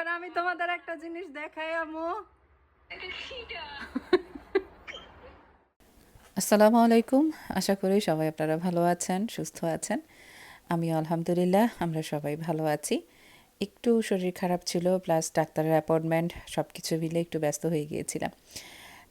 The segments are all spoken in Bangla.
এবার আমি তোমাদের একটা জিনিস দেখাই আমু আসসালামু আলাইকুম। আশা করি সবাই আপনারা ভালো আছেন, সুস্থ আছেন। আমি আলহামদুলিল্লাহ, আমরা সবাই ভালো আছি। একটু শরীর খারাপ ছিল, প্লাস ডাক্তারের অ্যাপয়েন্টমেন্ট সব কিছু মিলে একটু ব্যস্ত হয়ে গিয়েছিলাম।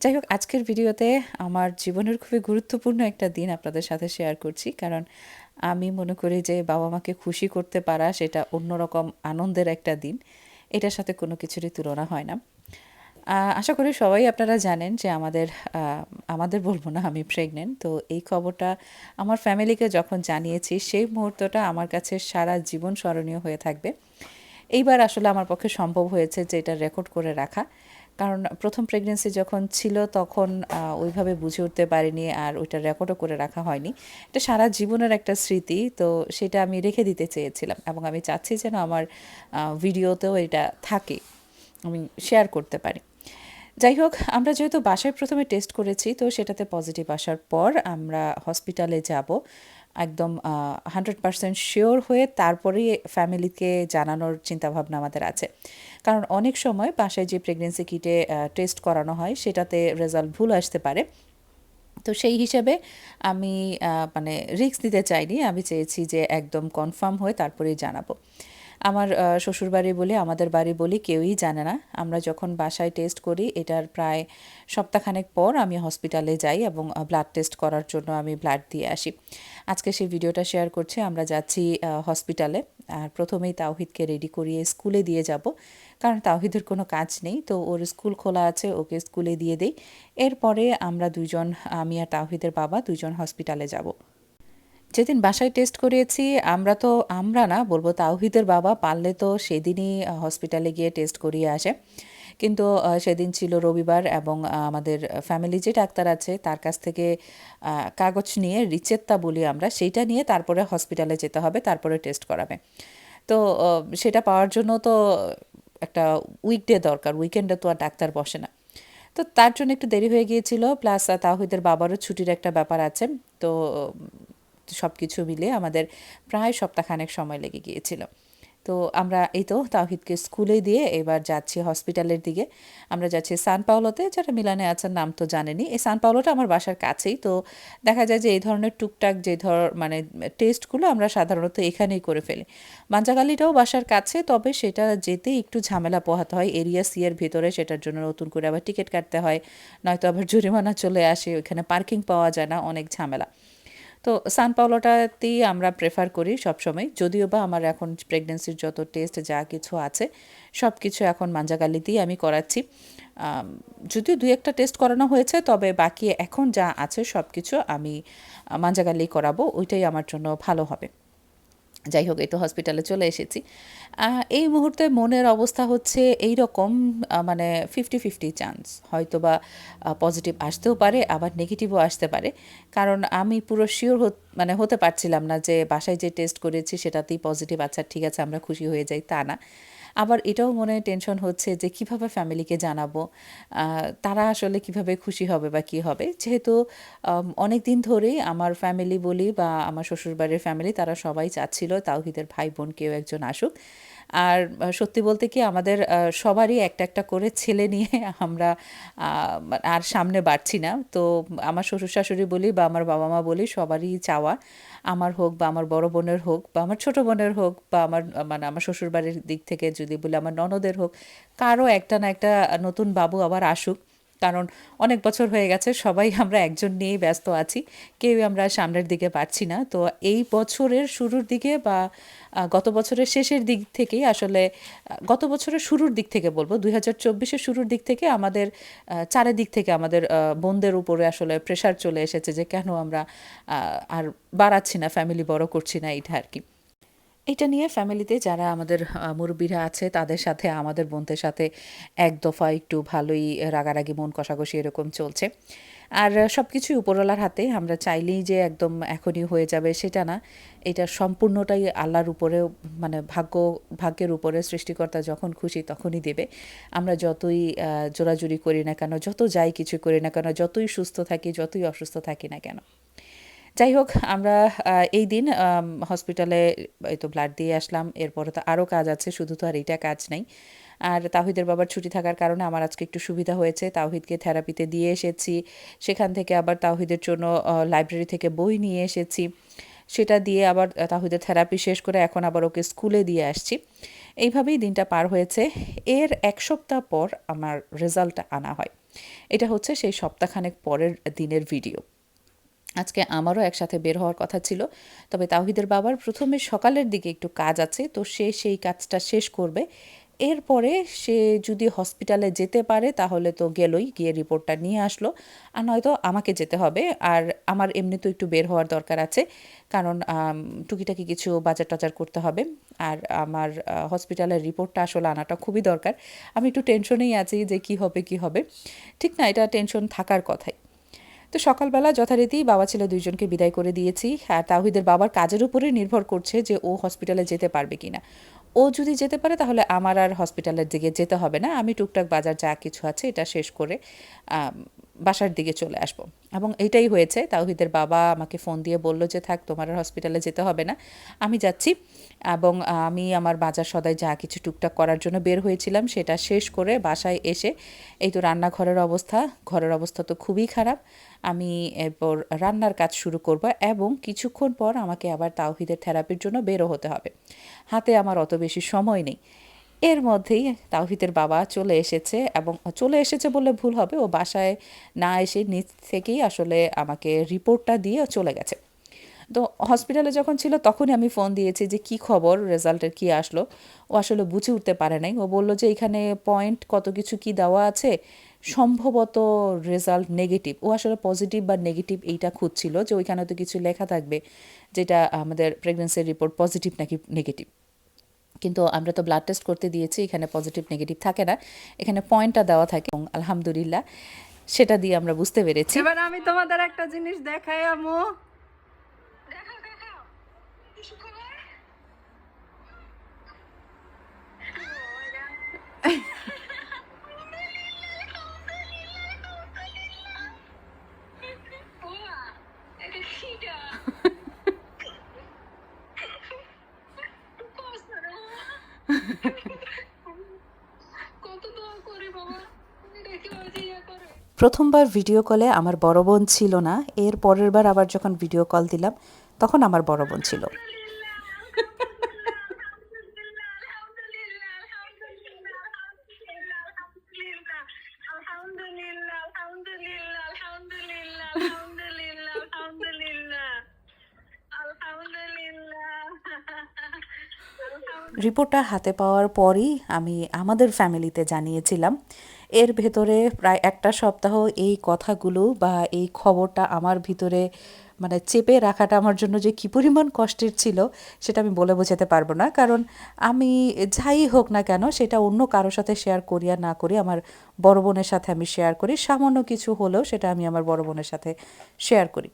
যাই হোক, আজকের ভিডিওতে আমার জীবনের খুবই গুরুত্বপূর্ণ একটা দিন আপনাদের সাথে শেয়ার করছি, কারণ আমি মনে করি যে বাবা মাকে খুশি করতে পারা সেটা অন্যরকম আনন্দের একটা দিন। এটার সাথে কোনো কিছুরই তুলনা হয় না। আশা করি সবাই আপনারা জানেন যে আমাদের আমাদের বলব না, আমি প্রেগনেন্ট তো এই খবরটা আমার ফ্যামিলিকে যখন জানিয়েছি, সেই মুহূর্তটা আমার কাছে সারা জীবন স্মরণীয় হয়ে থাকবে। এইবার আসলে আমার পক্ষে সম্ভব হয়েছে যে এটা রেকর্ড করে রাখা। কারণ প্রথম প্রেগনেন্সি যখন ছিল তখন ওইভাবে বুঝে উঠতে পারিনি আর ওইটা রেকর্ডও করে রাখা হয়নি। এটা সারা জীবনের একটা স্মৃতি, তো সেটা আমি রেখে দিতে চেয়েছিলাম এবং আমি চাচ্ছি যেন আমার ভিডিওতেও এটা থাকে। আমি শেয়ার করতে পারি। যাই হোক, আমরা যেহেতু বাসায় প্রথমে টেস্ট করেছি, তো সেটাতে পজিটিভ আসার পর আমরা হসপিটালে যাব। একদম হান্ড্রেড পার্সেন্ট শিওর হয়ে তারপরেই ফ্যামিলিকে জানানোর চিন্তাভাবনা আমাদের আছে। কারণ অনেক সময় বাসায় যে প্রেগনেন্সি কিটে টেস্ট করানো হয়, সেটাতে রেজাল্ট ভুল আসতে পারে। তো সেই হিসাবে আমি মানে রিস্ক দিতে চাইনি। আমি চেয়েছি যে একদম কনফার্ম হয়ে তারপরেই জানাব। আমার আহ, শ্বশুরবাড়ি বলি আমাদের বাড়ি বলি কেউই জানে না। আমরা যখন বাসায় টেস্ট করি এটার প্রায় সপ্তাহখানেক পর আমি হসপিটালে যাই এবং ব্লাড টেস্ট করার জন্য আমি ব্লাড দিয়ে আসি। আজকে সেই ভিডিওটা শেয়ার করছি আমরা যাচ্ছি হসপিটালে আর প্রথমেই তাওহিদকে রেডি করিয়ে স্কুলে দিয়ে যাব। কারণ তাওহিদের কোনো কাজ নেই তো ওর স্কুল খোলা আছে ওকে স্কুলে দিয়ে দেই। এরপরে আমরা দুইজন আমি আর তাওহিদের বাবা দুজন হসপিটালে যাব। যেদিন বাসায় টেস্ট করিয়েছি, আমরা তো, আমরা না বলব তাওহিদের বাবা পারলে তো সেদিনই হসপিটালে গিয়ে টেস্ট করিয়ে আসে। কিন্তু সেদিন ছিল রবিবার এবং আমাদের ফ্যামিলি যে ডাক্তার আছে তার কাছ থেকে কাগজ নিয়ে রিচেত্তা বলি আমরা, সেইটা নিয়ে তারপরে হসপিটালে যেতে হবে, তারপরে টেস্ট করাবে। তো সেটা পাওয়ার জন্য তো একটা উইকডে দরকার উইকেন্ডে তো আর ডাক্তার বসে না। তো তার জন্য একটু দেরি হয়ে গিয়েছিল প্লাস তাহিদের বাবারও ছুটির একটা ব্যাপার আছে। তো সব কিছু মিলে আমাদের প্রায় সপ্তাহখানেক সময় লেগে গিয়েছিল। তো আমরা এই তো তাওহিদকে স্কুলে দিয়ে এবার যাচ্ছি হসপিটালের দিকে। আমরা যাচ্ছি সান পাওলোতে, যারা মিলানে আছেন নাম তো জানেনি এই সান পাওলোটা আমার বাসার কাছেই। তো দেখা যায় যে এই ধরনের টুকটাক যে ধর মানে টেস্টগুলো আমরা সাধারণত এখানেই করে ফেলি। মাঞ্জাগালিটাও বাসার কাছে, তবে সেটা যেতে একটু ঝামেলা পোহাতে হয়। এরিয়া সি ভিতরে সেটার জন্য নতুন করে আবার টিকিট কাটতে হয়। নয়তো আবার জরিমানা চলে আসে, ওইখানে পার্কিং পাওয়া যায় না, অনেক ঝামেলা। তো সান পাওলোটাতেই আমরা প্রেফার করি সবসময়। যদিও বা আমার এখন প্রেগনেন্সির যত টেস্ট যা কিছু আছে সব কিছু এখন মাঞ্জাগালিতেই আমি করাচ্ছি। যদিও দুই একটা টেস্ট করানো হয়েছে, তবে বাকি এখন যা আছে সব কিছু আমি মাঞ্জাকালি করাবো, ওইটাই আমার জন্য ভালো হবে। যাই হোক, এই তো হসপিটালে চলে এসেছি। এই মুহূর্তে মনের অবস্থা হচ্ছে এই রকম মানে ফিফটি ফিফটি চান্স হয়তো বা পজিটিভ আসতেও পারে, আবার নেগেটিভও আসতে পারে। কারণ আমি পুরো শিওর মানে হতে পারছিলাম না যে বাসায় যে টেস্ট করেছি সেটাতেই পজিটিভ আচ্ছা ঠিক আছে, আমরা খুশি হয়ে যাই, তা না। আবার এটাও মনে হয় টেনশন হচ্ছে যে কীভাবে ফ্যামিলিকে জানাব? তারা আসলে কীভাবে খুশি হবে বা কি হবে? যেহেতু অনেক দিন ধরেই আমার ফ্যামিলি বলি বা আমার শ্বশুরবাড়ির ফ্যামিলি তারা সবাই চাচ্ছিল তাওহিদের ভাই বোন কেউ একজন আসুক। আর সত্যি বলতে কি আমাদের সবারই একটা একটা করে ছেলে নিয়ে আমরা আর সামনে বাড়ছি না। তো আমার শ্বশুর শাশুড়ি বলি বা আমার বাবা মা বলি সবারই চাওয়া আমার হোক বা আমার বড় বোনের হোক বা আমার ছোট বোনের হোক বা আমার মানে আমার শ্বশুরবাড়ির দিক থেকে যদি বলি আমার ননদের হোক কারও একটা না একটা নতুন বাবু আবার আসুক। কারণ অনেক বছর হয়ে গেছে, সবাই আমরা একজন নিয়েই ব্যস্ত আছি কেউই আমরা সামনের দিকে পারছি না। তো এই বছরের শুরুর দিকে বা গত বছরের শেষের দিক থেকেই আসলে গত বছরের শুরুর দিক থেকে বলব, দুই হাজার চব্বিশের শুরুর দিক থেকে আমাদের চারিদিক থেকে আমাদের বোনদের উপরে আসলে প্রেশার চলে এসেছে যে কেন আমরা আর বাড়াচ্ছি না ফ্যামিলি বড় করছি না, এইটা আর কি। এটা নিয়ে ফ্যামিলিতে যারা আমাদের মুরব্বীরা আছে, তাদের সাথে, আমাদের বোনদের সাথে এক দফা একটু ভালোই রাগারাগি, মন কষাকষি এরকম চলছে। আর সব কিছুই উপরওয়ালার হাতে, আমরা চাইলেই যে একদম এখনই হয়ে যাবে সেটা না। এটা সম্পূর্ণটাই আল্লাহর উপরে মানে ভাগ্য, ভাগ্যের উপরে সৃষ্টিকর্তা যখন খুশি তখনই দেবে। আমরা যতই জোরাজুরি করি না কেন, যত যাই কিছু করি না কেন, যতই সুস্থ থাকি, যতই অসুস্থ থাকি না কেন। যাই হোক আমরা এই দিন হসপিটালে এই তো ব্লাড দিয়ে আসলাম। এরপরে তো আরও কাজ আছে, শুধু তো আর এইটা কাজ নাই। আর তাহিদের বাবার ছুটি থাকার কারণে আমার আজকে একটু সুবিধা হয়েছে। তাহিদকে থেরাপিতে দিয়ে এসেছি। সেখান থেকে আবার তাহিদের জন্য লাইব্রেরি থেকে বই নিয়ে এসেছি। সেটা দিয়ে আবার তাহিদের থেরাপি শেষ করে এখন আবার ওকে স্কুলে দিয়ে আসছি। এইভাবেই দিনটা পার হয়েছে। এর এক সপ্তাহ পর আমার রেজাল্টটা আনা হয়। এটা হচ্ছে সেই সপ্তাহখানেক পরের দিনের ভিডিও আজকে আমারও একসাথে বের হওয়ার কথা ছিল। তবে তাহিদের বাবার প্রথমে সকালের দিকে একটু কাজ আছে, তো সে সেই কাজটা শেষ করবে। এরপরে সে যদি হসপিটালে যেতে পারে, তাহলে তো গেলই, গিয়ে রিপোর্টটা নিয়ে আসলো। আর নয়তো আমাকে যেতে হবে। আর আমার এমনি তো একটু বের হওয়ার দরকার আছে। কারণ টুকিটাকি কিছু বাজার টাজার করতে হবে। আর আমার হসপিটালের রিপোর্টটা আসলে আনাটা খুবই দরকার। আমি একটু টেনশনেই আছি যে কি হবে কি হবে। ঠিক না, এটা টেনশন থাকার কথাই। তো সকালবেলা যথারীতি বাবা ছেলে দুইজনকে বিদায় করে দিয়েছি, আর তাহিদের বাবার কাজের উপরেই নির্ভর করছে যে ও হসপিটালে যেতে পারবে কিনা। ও যদি যেতে পারে তাহলে আমার আর হসপিটালের দিকে যেতে হবে না, আমি টুকটাক বাজার যা কিছু আছে এটা শেষ করে বাসার দিকে চলে আসব। এবং এটাই হয়েছে, তাওহিদের বাবা আমাকে ফোন দিয়ে বলল যে, থাক, তোমার হসপিটালে যেতে হবে না। আমি যাচ্ছি। এবং আমি আমার বাজার সদাই যা কিছু টুকটাক করার জন্য বের হয়েছিলাম, সেটা শেষ করে বাসায় এসে, এই তো রান্নাঘরের অবস্থা। ঘরের অবস্থা তো খুবই খারাপ। আমি এরপর রান্নার কাজ শুরু করব এবং কিছুক্ষণ পর আমাকে আবার তাওহিদের থেরাপির জন্য বেরো হতে হবে। হাতে আমার অত বেশি সময় নেই। এর মধ্যেই তাওহিদের বাবা চলে এসেছে এবং চলে এসেছে বললে ভুল হবে, ও বাসায় না এসে নিচ থেকেই আসলে আমাকে রিপোর্টটা দিয়ে চলে গেছে। তো হসপিটালে যখন ছিল তখনই আমি ফোন দিয়েছি যে কি খবর, রেজাল্টের কি আসলো। ও আসলে বুঝে উঠতে পারে নাই। ও বলল যে এখানে পয়েন্ট কত কিছু কি দেওয়া আছে, সম্ভবত রেজাল্ট নেগেটিভ। ও আসলে পজিটিভ বা নেগেটিভ এইটা খুঁজছিল যে ওইখানে তো কিছু লেখা থাকবে যেটা আমাদের প্রেগনেন্সির রিপোর্ট পজিটিভ নাকি নেগেটিভ। কিন্তু আমরা তো ব্লাড টেস্ট করতে দিয়েছি, এখানে পজিটিভ নেগেটিভ থাকে না। এখানে পয়েন্টটা দেওয়া থাকে। এবং আলহামদুলিল্লাহ, সেটা দিয়ে আমরা বুঝতে পেরেছি। এবার আমি তোমাদের একটা জিনিস দেখাই আমু প্রথমবার ভিডিও কলে আমার বড় বোন ছিল না, এর পরের বার আবার যখন ভিডিও কল দিলাম, তখন আমার বড় বোন ছিল। রিপোর্টটা হাতে পাওয়ার পরই আমি আমাদের ফ্যামিলিতে জানিয়েছিলাম। এর ভেতরে প্রায় একটা সপ্তাহ এই কথাগুলো বা এই খবরটা আমার ভিতরে মানে চেপে রাখাটা আমার জন্য যে কী পরিমাণ কষ্টের ছিল, সেটা আমি বলে বোঝাতে পারব না। কারণ আমি যাই হোক না কেন সেটা অন্য কারোর সাথে শেয়ার করি আর না করি, আমার বড় বোনের সাথে আমি শেয়ার করি। সামান্য কিছু হলেও সেটা আমি আমার বড় বোনের সাথে শেয়ার করি।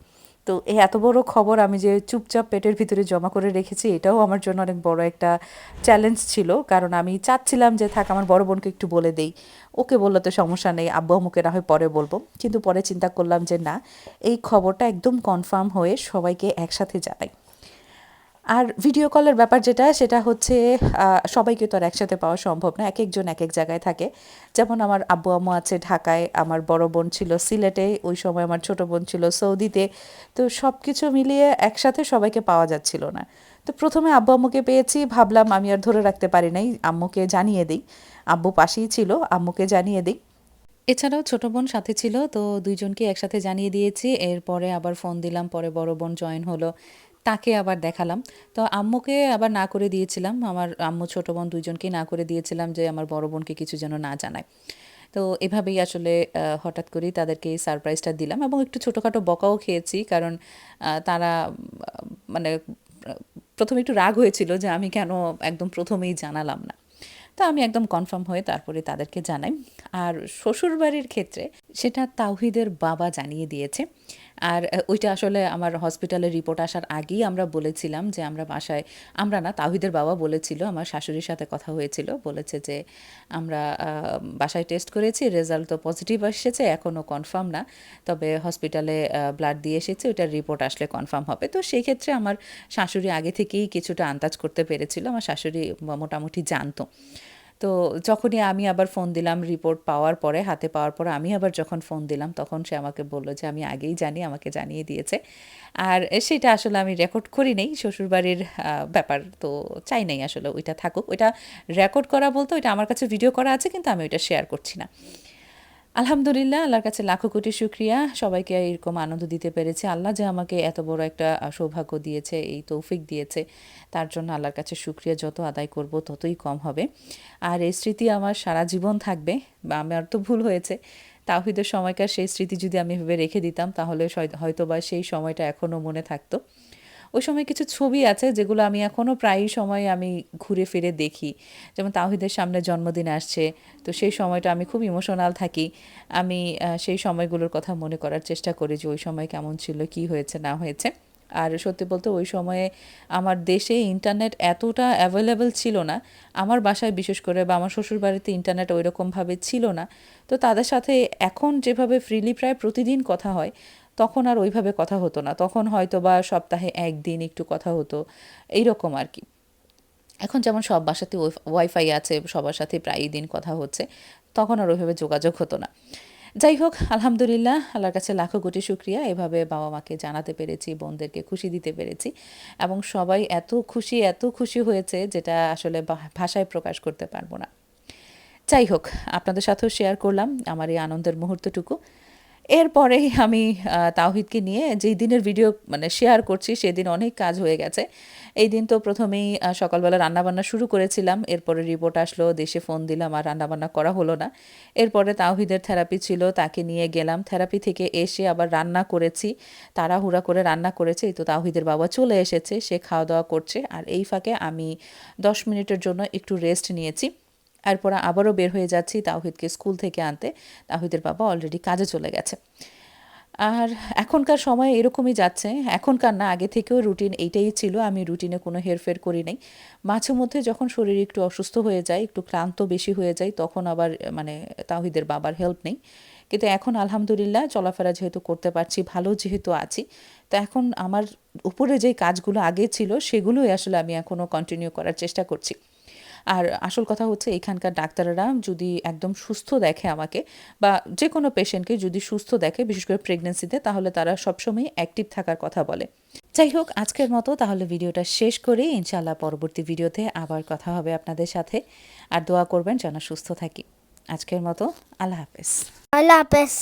তো এই এত বড় খবর আমি যে চুপচাপ পেটের ভিতরে জমা করে রেখেছি, এটাও আমার জন্য অনেক বড় একটা চ্যালেঞ্জ ছিল। কারণ আমি চাচ্ছিলাম যে থাক, আমার বড় বোনকে একটু বলে দেই। ওকে বললে, তো সমস্যা নেই, আব্বু মুখে না হয় পরে বলব। কিন্তু পরে চিন্তা করলাম যে না, এই খবরটা একদম কনফার্ম হয়ে সবাইকে একসাথে জানাই। আর ভিডিও কলের ব্যাপার যেটা, সেটা হচ্ছে সবাইকে তো আর একসাথে পাওয়া সম্ভব না, এক একজন এক এক জায়গায় থাকে। যেমন আমার আব্বু আম্মু আছে ঢাকায়, আমার বড় বোন ছিল সিলেটে, ওই সময় আমার ছোট বোন ছিল সৌদিতে। তো সব কিছু মিলিয়ে একসাথে সবাইকে পাওয়া যাচ্ছিল না। তো প্রথমে আব্বু আম্মুকে পেয়েছি, ভাবলাম আমি আর ধরে রাখতে পারি নাই, আম্মুকে জানিয়ে দিই। আব্বু পাশেই ছিল, আম্মুকে জানিয়ে দিই। এছাড়াও ছোট বোন সাথে ছিল, তো দুইজনকে একসাথে জানিয়ে দিয়েছি। এরপরে আবার ফোন দিলাম, পরে বড় বোন জয়েন হলো। তাকে আবার দেখালাম। তো আম্মুকে আবার না করে দিয়েছিলাম। আমার আম্মু ছোট বোন দুইজনকেই না করে দিয়েছিলাম যে আমার বড় বোনকে কিছু যেন না জানায়। তো এভাবেই আসলে হঠাৎ করেই তাদেরকে এই সারপ্রাইজটা দিলাম এবং একটু ছোটোখাটো বকাও খেয়েছি কারণ তারা মানে প্রথমে একটু রাগ হয়েছিল যে আমি কেন একদম প্রথমেই জানালাম না। তো আমি একদম কনফার্ম হয়ে তারপরে তাদেরকে জানাই। আর শ্বশুরবাড়ির ক্ষেত্রে সেটা তাওহিদের বাবা জানিয়ে দিয়েছে। আর ওইটা আসলে আমার হসপিটালের রিপোর্ট আসার আগেই আমরা বলেছিলাম যে আমরা বাসায়, আমরা না তাওহিদের বাবা বলেছিল, আমার শাশুড়ির সাথে কথা হয়েছিল, বলেছে যে আমরা বাসায় টেস্ট করেছি রেজাল্ট তো পজিটিভ এসেছে এখনও কনফার্ম না, তবে হসপিটালে ব্লাড দিয়ে এসেছে, ওইটার রিপোর্ট আসলে কনফার্ম হবে। তো সেই ক্ষেত্রে আমার শাশুড়ি আগে থেকেই কিছুটা আন্দাজ করতে পেরেছিল, আমার শাশুড়ি মোটামুটি জানতো। তো যখনই আমি আবার ফোন দিলাম রিপোর্ট পাওয়ার পরে, হাতে পাওয়ার পরে আমি আবার যখন ফোন দিলাম, তখন সে আমাকে বলল যে, আমি আগেই জানি, আমাকে জানিয়ে দিয়েছে। আর সেটা আসলে আমি রেকর্ড করি নেই, শ্বশুরবাড়ির ব্যাপার তো চাই নাই আসলে ওইটা থাকুক। ওইটা রেকর্ড করা বলতে ওইটা আমার কাছে ভিডিও করা আছে, কিন্তু আমি ওইটা শেয়ার করছি না। আলহামদুলিল্লাহ, আল্লাহর কাছে লাখো কোটি শুক্রিয়া। সবাইকে এরকম আনন্দ দিতে পেরেছে। আল্লাহ যে আমাকে এত বড় একটা সৌভাগ্য দিয়েছে, এই তৌফিক দিয়েছে, তার জন্য আল্লাহর কাছে শুক্রিয়া। যত আদায় করব, ততই কম হবে। আর এই স্মৃতি আমার সারা জীবন থাকবে, বা আমার তো ভুল হয়েছে। তাহিদের সময়কার সেই স্মৃতি যদি আমি ভেবে রেখে দিতাম, তাহলে হয়তো বা সেই সময়টা এখনও মনে থাকতো। ওই সময় কিছু ছবি আছে যেগুলো আমি এখনও প্রায়ই সময় আমি ঘুরে ফিরে দেখি। যেমন তাহিদের সামনে জন্মদিন আসছে, তো সেই সময়টা আমি খুব ইমোশনাল থাকি। আমি সেই সময়গুলোর কথা মনে করার চেষ্টা করি যে ওই সময় কেমন ছিল, কি হয়েছে, না হয়েছে। আর সত্যি বলতে ওই সময়ে আমার দেশে ইন্টারনেট এতটা অ্যাভেলেবেল ছিল না। আমার বাসায় বিশেষ করে বা আমার শ্বশুরবাড়িতে ইন্টারনেট ওই রকমভাবে ছিল না। তো তাদের সাথে এখন যেভাবে ফ্রিলি প্রায় প্রতিদিন কথা হয় তখন আর ওইভাবে কথা হতো না। তখন হয়তো বা সপ্তাহে একদিন একটু কথা হতো। এইরকম আর কি। এখন যেমন সব বাসাতে ওয়াইফাই আছে, সবার সাথে প্রায়ই দিন কথা হচ্ছে, তখন আর ওইভাবে যোগাযোগ হতো না। যাই হোক, আলহামদুলিল্লাহ, আল্লাহর কাছে লাখো কোটি শুক্রিয়া। এভাবে বাবা মাকে জানাতে পেরেছি, বোনদেরকে খুশি দিতে পেরেছি এবং সবাই এত খুশি এত খুশি হয়েছে যেটা আসলে ভাষায় প্রকাশ করতে পারব না। যাই হোক, আপনাদের সাথেও শেয়ার করলাম আমার এই আনন্দের মুহূর্তটুকু। এরপরেই আমি তাওহিদকে নিয়ে যেই দিনের ভিডিও মানে শেয়ার করছি, সেদিন অনেক কাজ হয়ে গেছে। এই দিন তো প্রথমেই সকালবেলা রান্নাবান্না শুরু করেছিলাম। এরপরে রিপোর্ট আসলো, দেশে ফোন দিলাম, আর রান্নাবান্না করা হলো না। এরপরে তাওহিদের থেরাপি ছিল, তাকে নিয়ে গেলাম। থেরাপি থেকে এসে আবার রান্না করেছি, তাড়াহুড়া করে রান্না করেছে। এই তো তাওহিদের বাবা চলে এসেছে, সে খাওয়া দাওয়া করছে। আর এই ফাঁকে আমি দশ মিনিটের জন্য একটু রেস্ট নিয়েছি। এরপর আবারও বের হয়ে যাচ্ছি তাওহিদকে স্কুল থেকে আনতে। তাওহিদের বাবা অলরেডি কাজে চলে গেছে। আর এখনকার সময় এরকমই যাচ্ছে। এখনকার না, আগে থেকেও রুটিন এইটাই ছিল। আমি রুটিনে কোনো হেরফের করি নাই। মাঝে মধ্যে যখন শরীর একটু অসুস্থ হয়ে যায়, একটু ক্লান্ত বেশি হয়ে যায়, তখন আবার মানে তাওহিদের বাবার হেল্প নেই। কিন্তু এখন আলহামদুলিল্লাহ চলাফেরা যেহেতু করতে পারছি, ভালো যেহেতু আছি, তো এখন আমার উপরে যে কাজগুলো আগে ছিল, সেগুলোই আসলে আমি এখনও কন্টিনিউ করার চেষ্টা করছি। আর আসল কথা হচ্ছে এখানকার ডাক্তাররা যদি একদম সুস্থ দেখে আমাকে বা যে কোনো পেশেন্টকে যদি সুস্থ দেখে, বিশেষ করে প্রেগনেন্সিতে তাহলে তারা সবসময় অ্যাক্টিভ থাকার কথা বলে। যাই হোক, আজকের মতো তাহলে ভিডিওটা শেষ করে। ইনশাল্লাহ পরবর্তী ভিডিওতে আবার কথা হবে আপনাদের সাথে। আর দোয়া করবেন যেন সুস্থ থাকি। আজকের মতো আল্লাহ হাফেজ। আল্লাহ হাফেজ।